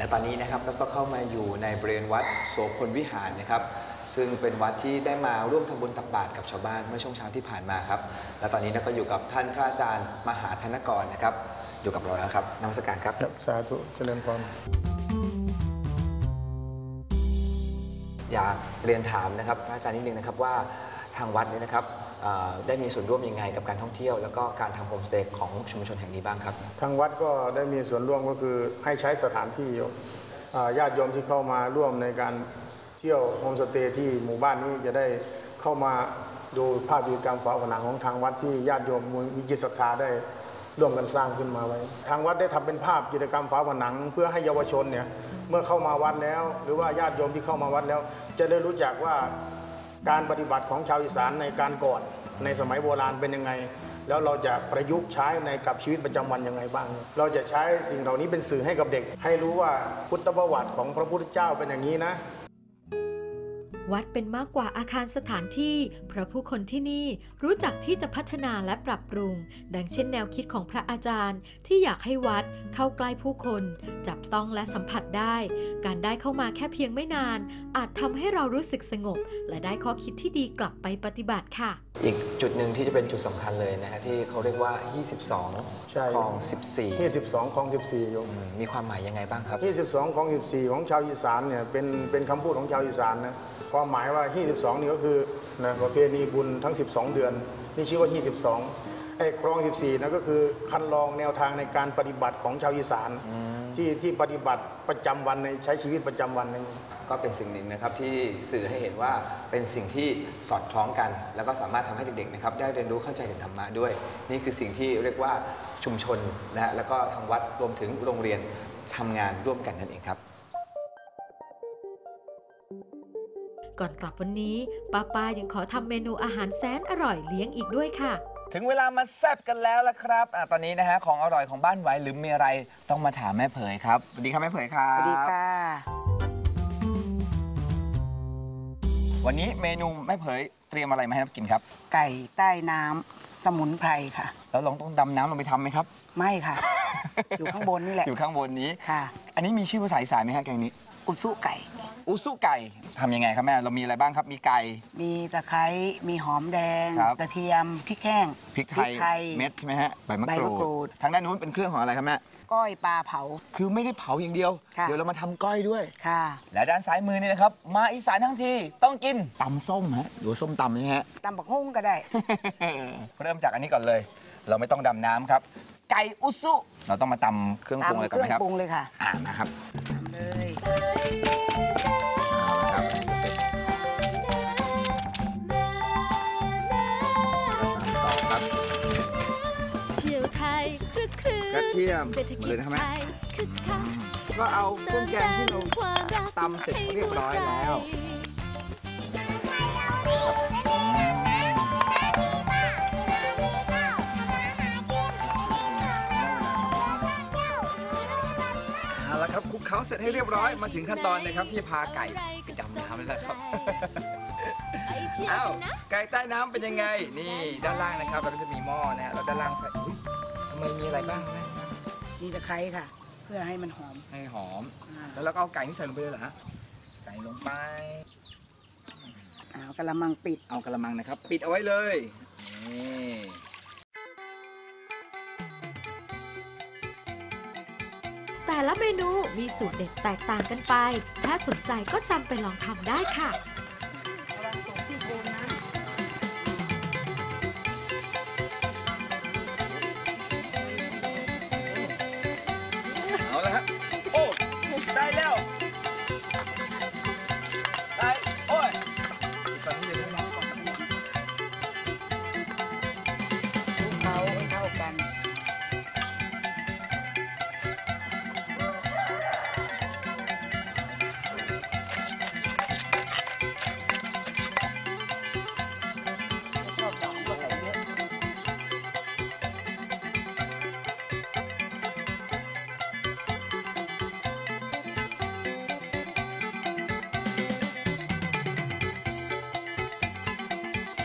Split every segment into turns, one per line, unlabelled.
และตอนนี้นะครับเราก็เข้ามาอยู่ในบริเวณวัดโสพลวิหารนะครับ ซึ่งเป็นวัดที่ได้มาร่วมทำบุญตักบาตรกับชาวบ้านเมื่อช่วงเช้าที่ผ่านมาครับ และตอนนี้เราก็อยู่กับท่านพระอาจารย์มหาธนกรนะครับ อยู่กับเราแล้วครับนมัสการครับ
ครับสาธุเจริญพร
อยากเรียนถามนะครับพระอาจารย์นิดนึงนะครับว่าทางวัดเนี่ยนะครับเอ่อ ได้มีส่วนร่วมยังไงกับการท่องเที่ยว แล้วก็การทำโฮมสเตย์ของชุมชนแห่งนี้บ้างครับ
ทางวัดก็ได้มีส่วนร่วมก็คือให้ใช้สถานที่ญาติโยมที่เข้ามาร่วมในการเที่ยวโฮมสเตย์ที่หมู่บ้านนี้จะได้เข้ามาดูภาพกิจกรรมฝาผนังของทางวัดที่ญาติโยมมีจิตศรัทธาได้ร่วมกันสร้างขึ้นมาไว้ ทางวัดได้ทำเป็นภาพกิจกรรมฝาผนัง เพื่อให้เยาวชนเนี่ยเมื่อเข้ามาวัดแล้ว หรือว่าญาติโยมที่เข้ามาวัดแล้ว จะได้รู้จักว่า การปฏิบัติของชาวอีสานในการก่อนในสมัยโบราณเป็นยังไง แล้วเราจะประยุกต์ใช้ในกับชีวิตประจำวันยังไงบ้าง เราจะใช้สิ่งเหล่านี้เป็นสื่อให้กับเด็ก ให้รู้ว่าพุทธประวัติของพระพุทธเจ้าเป็นอย่างนี้นะ
วัดเป็นมากกว่าอาคารสถานที่ เพราะผู้คนที่นี่รู้จักที่จะพัฒนาและปรับปรุง ดังเช่นแนวคิดของพระอาจารย์ ที่อยากให้วัดเข้าใกล้ผู้คน จับต้องและสัมผัสได้ การได้เข้ามาแค่เพียงไม่นาน อาจทำให้เรารู้สึกสงบ และได้ข้อคิดที่ดีกลับไปปฏิบัติค่ะ
อีกจุดหนึ่งที่จะเป็นจุดสำคัญเลยนะฮะที่เขาเรียกว่า 22
ใช่
คลอง
ที่12ของ 14โยม
14อืมมีความหมายยังไงบ้างครับ
ที่12ของ 14 ของชาวอีสานเนี่ยเป็นเป็นคำพูดของชาวอีสานนะความหมายว่า 22 นี่ก็คือนะประเพณีบุญทั้ง 12 เดือน นี่ชื่อว่า 22ไอ้ครอง 14นะก็คือคันลองแนวทางในการปฏิบัติของชาวอีสานที่ที่ปฏิบัติประจำวันในใช้ชีวิตประจำวันใน
ก็เป็นสิ่งหนึ่งนะครับที่สื่อให้เห็นว่าเป็นสิ่งที่สอดคล้องกัน แล้วก็สามารถทำให้เด็กๆนะครับได้เรียนรู้เข้าใจถึงธรรมะด้วย นี่คือสิ่งที่เรียกว่าชุมชนนะฮะแล้วก็ทางวัดรวมถึงโรงเรียนทำงานร่วมกันนั่นเองครับ
ก่อนกลับวันนี้ป้าป้ายังขอทำเมนูอาหารแสนอร่อยเลี้ยงอีกด้วยค่ะ
ถึงเวลามาแซบกันแล้วละครับอะตอนนี้นะฮะของอร่อยของบ้านไหวหรือมีอะไรต้องมาถามแม่เผยครับ สวัสดีครับแม่เผยครับ
สวัสดีค่ะ
วันนี้เมนูแม่เผยเตรียมอะไรมาให้เรากินครับ
ไก่ใต้น้ำสมุนไพรค่ะ
แล้วลองต้องดำน้ำลงไปทำไหมครับ
ไม่ค่ะ อยู่ข้างบนนี่แหละ
อยู่ข้างบนนี้
ค่ะ
อันนี้มีชื่อภาษาอีสานไหมฮะแกงนี้
อุซุไก่
อุซุไก่ทำยังไงครับแม่ เรามีอะไรบ้างครับ มีไก่
มีตะไคร้มีหอมแดง
ครับ
กระเทียมพริกแห้ง
พริกไทยเม็ดใช่ไหมฮะใบมะ
ใบ
ก
มะ
รู
กรู
ด
ด
ทางด้านนู้นเป็นเครื่องของอะไรครับแม่
ก้อยปลาเผา
คือไม่ได้เผาอย่างเดียว
ค่ะ
เดี๋ยวเรามาทำก้อยด้วย
ค่ะ
และด้านซ้ายมือนี่นะครับ มาอีสานทั้งทีต้องกินตำส้มฮะหรือว่าส้มตำนี่ฮะ
ตำบักหุ่งก็ได้
เริ่มจากอันนี้ก่อนเลย เราไม่ต้องดำน้ำครับ ไก่อุซุเราต้องมาตำเครื่องปรุงอะไร
ตำ
ก่
เค
อน
รื่
ไหมครับ
องปรุงเลยค่ะ
อ่ามาครับ
ตำเลย
กครื้น
กระเทียม
เศรษฐกิ
เล
จ
ยนะครับแม่
ไทยคึกคัก
ก็เอาเครื่องแกงที่เรา
ความรัก
ตำเสร็จเรียบร้อยแล้วเอาละครับคลุกเคล้าเสร็จให้เรียบร้อยมาถึงขั้นตอนนะครับที่พาไก่ไปดำน้ำแล้วครับ
ไปเที่ยว
อ้าว
กันนะ
ไก่ใต้น้ำเป็นยังไง นี่ด้านล่างนะครับเราก็จะมีหม้อนะฮะแล้วด้านล่างใส่ อุ้ยทำไมมีอะไรบ้างแม่
มีตะไคร้ค่ะ เพื่อให้มันหอม
ให้หอม
อ่า
แล้วเราก็เอาไก่นี่ใส่ลงไปเลยเหรอฮะใส่ลงไป
เอากระมังปิด
เอากระมังนะครับ ปิดเอาไว้เลยนี่
แต่ละเมนูมีสูตรเด็ดแตกต่างกันไป ถ้าสนใจก็จำไปลองทำได้ค่ะ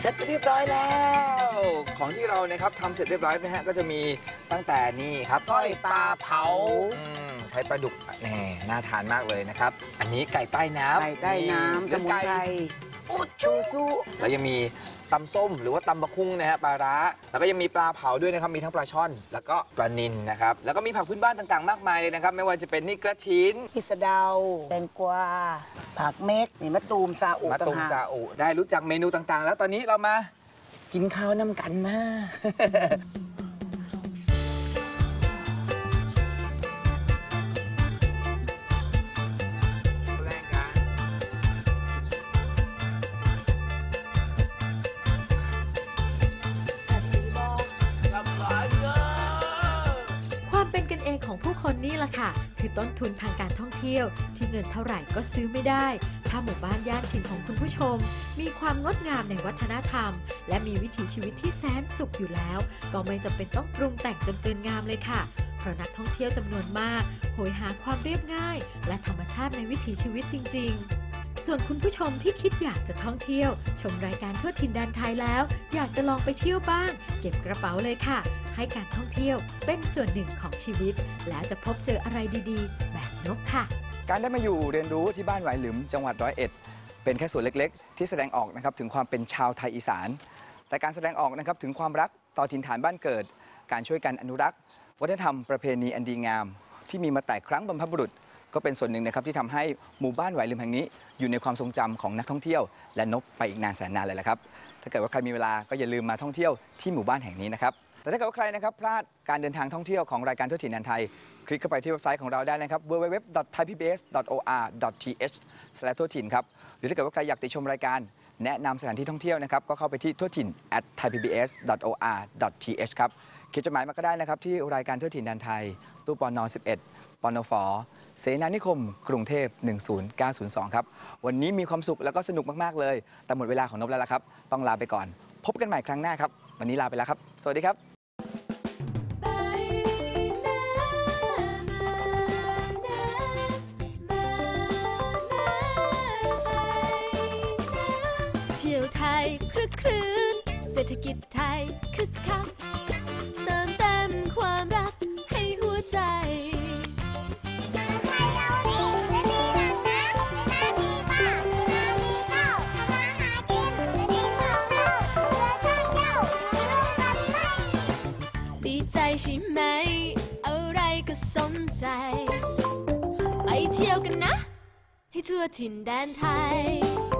ร็จเรียบร้อยแล้ว ของที่เรานะครับทำเสร็จเรียบร้อยนะฮะก็จะมีตั้งแต่นี่ครับก้อยปลาเผา อืมใช้ปลาดุกแน่น่าทานมากเลยนะครับ อันนี้ไก่ใต้น้ำ
ไก่ใต้น้ำสมุนไพร
อุดชูซูแล้วยังมีตำส้มหรือว่าตำบะคุ้งนะฮะปลาร้า แล้วก็ยังมีปลาเผาด้วยนะครับ มีทั้งปลาช่อน แล้วก็ปลานิลนะครับ แล้วก็มีผักพื้นบ้านต่างๆ มากมายเลยนะครับ ไม่ว่าจะเป็นนี่กระถิน
พิสะเดาแตงกวา ผักเม็กนี่มะตูมซาอุ
มา
ต่า
ตุ
ง
ม
หาก
ซาอุได้รู้จักเมนูต่างๆ แล้วตอนนี้เรามากินข้าวน้ำกันนะ
เป็นกันเองของผู้คนนี่แหละค่ะ คือต้นทุนทางการท่องเที่ยว ที่เงินเท่าไหร่ก็ซื้อไม่ได้ ถ้าหมู่บ้านย่านถิ่นของคุณผู้ชม มีความงดงามในวัฒนธรรม และมีวิถีชีวิตที่แสนสุขอยู่แล้ว ก็ไม่จำเป็นต้องปรุงแต่งจนเกินงามเลยค่ะเพราะนักท่องเที่ยวจำนวนมากโหยหาความเรียบง่าย และธรรมชาติในวิถีชีวิตจริง ๆส่วนคุณผู้ชมที่คิดอยากจะท่องเที่ยว ชมรายการทั่วถิ่นแดนไทยแล้ว อยากจะลองไปเที่ยวบ้าง เก็บกระเป๋าเลยค่ะ ให้การท่องเที่ยวเป็นส่วนหนึ่งของชีวิต แล้วจะพบเจออะไรดีๆ แบบนกค่ะ
การได้มาอยู่เรียนรู้ที่บ้านไหวหลืมจังหวัดร้อยเอ็ด เป็นแค่ส่วนเล็กๆ ที่แสดงออกนะครับถึงความเป็นชาวไทยอีสาน แต่การแสดงออกนะครับถึงความรักต่อถิ่นฐานบ้านเกิด การช่วยกันอนุรักษ์ วัฒนธรรมประเพณีอันดีงาม ที่มีมาแต่ครั้งบรรพบุรุษ ก็เป็นส่วนหนึ่งนะครับที่ทำให้หมู่บ้านไหวลืมแห่งนี้ อยู่ในความทรงจำของนักท่องเที่ยว และนกไปอีกนานแสนนานเลยละครับถ้าเกิดว่าใครมีเวลาก็อย่าลืมมาท่องเที่ยวที่หมู่บ้านแห่งนี้นะครับ แต่ถ้าเกิดว่าใครนะครับพลาดการเดินทางท่องเที่ยวของรายการทั่วถิ่นแดนไทย คลิกเข้าไปที่เว็บไซต์ของเราได้นะครับ www.thaipbs.or.th ทั่วถิ่นครับ หรือถ้าเกิดว่าใครอยากติชมรายการแนะนำสถานที่ท่องเที่ยวนะครับ ก็เข้าไปที่ทั่วถิ่น at thaipbs.or.th ครับเขียนจดหมายมาก็ได้นะครับ ที่รายการทั่วถิ่นแดนไทย ตู้ปอนอ11ปอนฟอเสนานิคม กรุงเทพ 10902 ครับ วันนี้มีความสุขแล้วก็สนุกมาก ๆ เลย แต่หมดเวลาของนบแล้วละครับ ต้องลาไปก่อน พบกันใหม่ครั้งหน้าครับ วันนี้ลาไปแล้วครับ สวัสดีครับ
กครื้น เศรษฐกิจไทยคึกคักเติมเต็มความรักให้หัวใจใจใช่ไหม อะไรก็สมใจ ไปเที่ยวกันนะ ให้ทั่วถิ่นแดนไทย